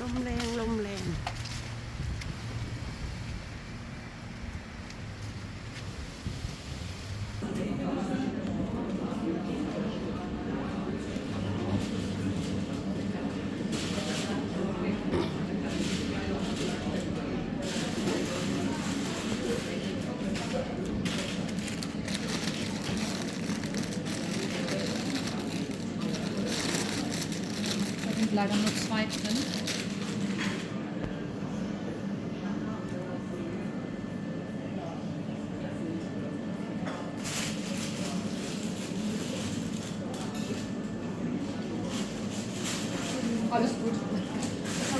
ลมแรงลมแรงๆ Da sind leider nur zwei drin. Alles gut.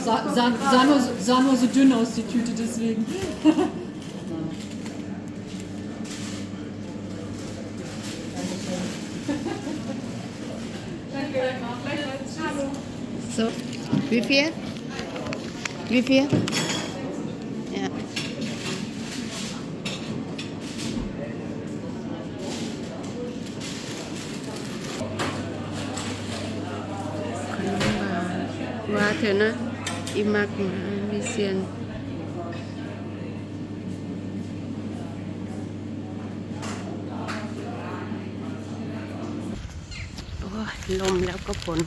Sah, sah, sah, nur, so- sah nur so dünn aus, die Tüte, deswegen. So, wie viel? Wie viel? ว่าเถอะนะอีมักมามีเซียนโอ้ยลมแล้วก็ฝน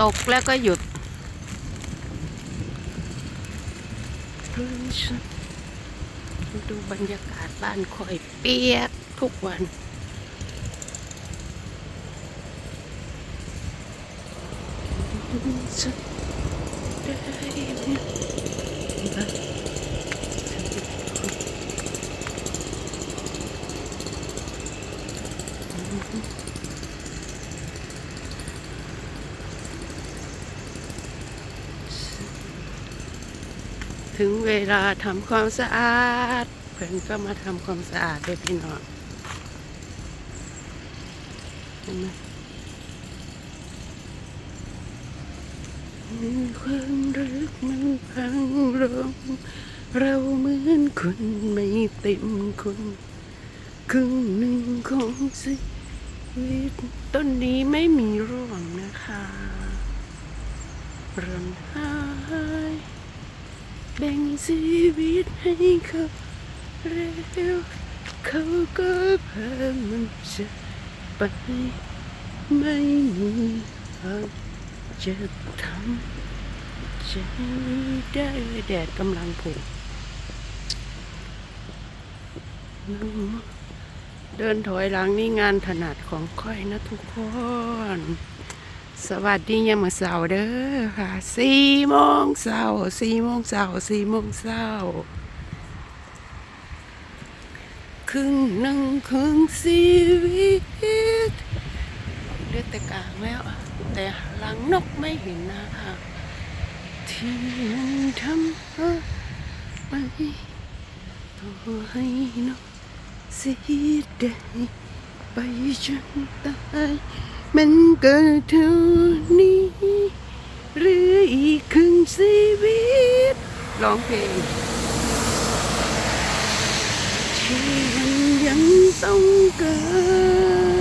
ตกแล้วก็หยุดดูบรรยากาศบ้านคอยเปียกทุกวัน ถึงเวลาทำความสะอาด เพื่อนก็มาทำความสะอาดด้วยพี่น้องเห็นไหม ความรักมันพังลงเราเหมือนคนไม่เต็มคนครึ่งหนึ่งของชีวิตต้นนี้ไม่มีร่วงนะคะร่ำหายแบ่งชีวิตให้เขาเร็วเขาก็พามันจะไปไม่มี จะทำใจได้แดดกำลังผุเดินถอยหลังนี่งานถนัดของค่อยนะทุกคน สวัสดียามมื้อเสาร์เด้อค่ะสี่โมงเช้าสี่โมงเช้าสี่โมงเช้าครึ่งหนึ่งของชีวิต ดือดแต่กางแล้ว แต่หลังนกไม่เห็นนะคะที่มันทำไปต่อให้นกเสียดายไปจนตายมันก็เท่านี้ หรืออีกครึ่งชีวิตร้องเพลงที่มันยังต้องการความรักตัวเกัน